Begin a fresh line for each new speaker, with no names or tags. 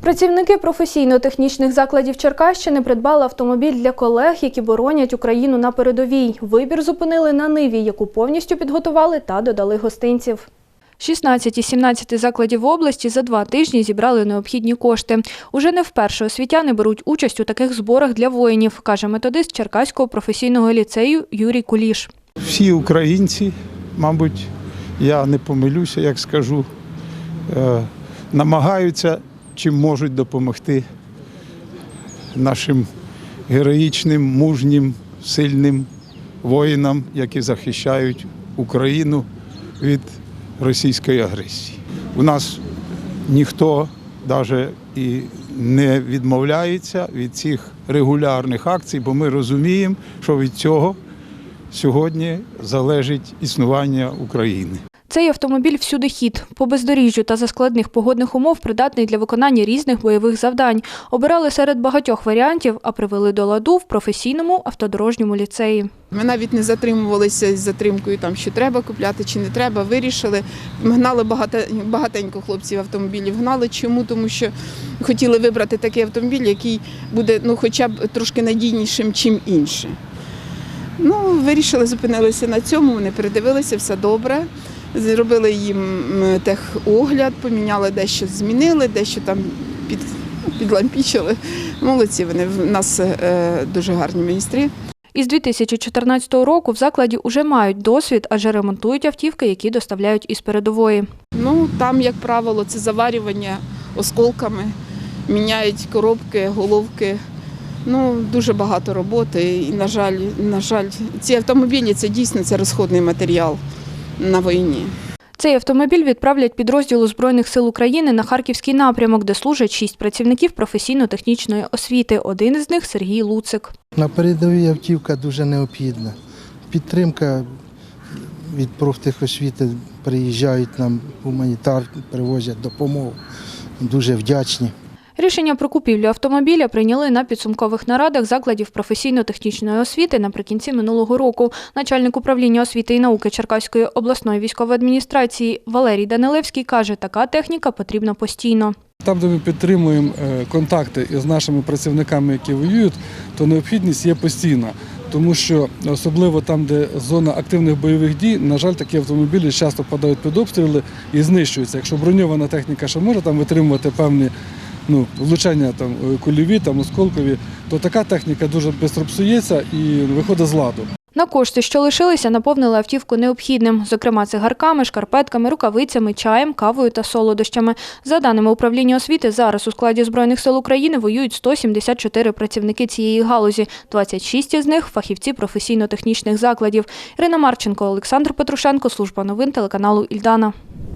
Працівники професійно-технічних закладів Черкащини придбали автомобіль для колег, які боронять Україну на передовій. Вибір зупинили на ниві, яку повністю підготували та додали гостинців. 16 із 17 закладів області за два тижні зібрали необхідні кошти. Уже не вперше освітяни беруть участь у таких зборах для воїнів, каже методист Черкаського професійного ліцею Юрій Куліш.
всі українці, мабуть, я не помилюся, як скажу, е, намагаються чим можуть допомогти нашим героїчним, мужнім, сильним воїнам, які захищають Україну від російської агресії. У нас ніхто навіть і не відмовляється від цих регулярних акцій, бо ми розуміємо, що від цього сьогодні залежить існування України.
Цей автомобіль всюди хід. По бездоріжжю та за складних погодних умов придатний для виконання різних бойових завдань. Обирали серед багатьох варіантів, а привели до ладу в професійному автодорожньому ліцеї.
Ми навіть не затримувалися з затримкою, там що треба купляти чи не треба. Вирішили. Гнали багатенько хлопців автомобілів. Гнали. Чому? Тому що хотіли вибрати такий автомобіль, який буде ну, хоча б трошки надійнішим, чим інші. Ну, вирішили, зупинилися на цьому, вони передивилися, все добре. Зробили їм техогляд, поміняли дещо, змінили, дещо там під, підлампічили. Молодці, вони в нас е, дуже гарні майстри.
Із 2014 року в закладі уже мають досвід, адже ремонтують автівки, які доставляють із передової.
Ну, там, як правило, це заварювання осколками, міняють коробки, головки. Ну, дуже багато роботи. І, на жаль, на жаль, ці автомобілі це дійсно це розходний матеріал на війні.
Цей автомобіль відправлять підрозділу Збройних сил України на Харківський напрямок, де служать шість працівників професійно-технічної освіти. Один із них Сергій Луцик.
На передовій автівка дуже необхідна. Підтримка від профтехосвіти приїжджають нам гуманітар, привозять допомогу. Дуже вдячні.
Рішення про купівлю автомобіля прийняли на підсумкових нарадах закладів професійно-технічної освіти наприкінці минулого року. Начальник управління освіти і науки Черкаської обласної військової адміністрації Валерій Данилевський каже, така техніка потрібна постійно.
Там, де ми підтримуємо е, контакти із нашими працівниками, які воюють, то необхідність є постійна. Тому що особливо там, де зона активних бойових дій, на жаль, такі автомобілі часто подають під обстріли і знищуються. Якщо броньована техніка ще може там витримувати певні ну, влучання там е, кульові, там осколкові, то така техніка дуже швидко псується і виходить з ладу.
На кошти, що лишилися, наповнили автівку необхідним, зокрема цигарками, шкарпетками, рукавицями, чаєм, кавою та солодощами. За даними управління освіти, зараз у складі Збройних сил України воюють 174 працівники цієї галузі, 26 із них – фахівці професійно-технічних закладів. Ірина Марченко, Олександр Петрушенко, служба новин телеканалу Ільдана.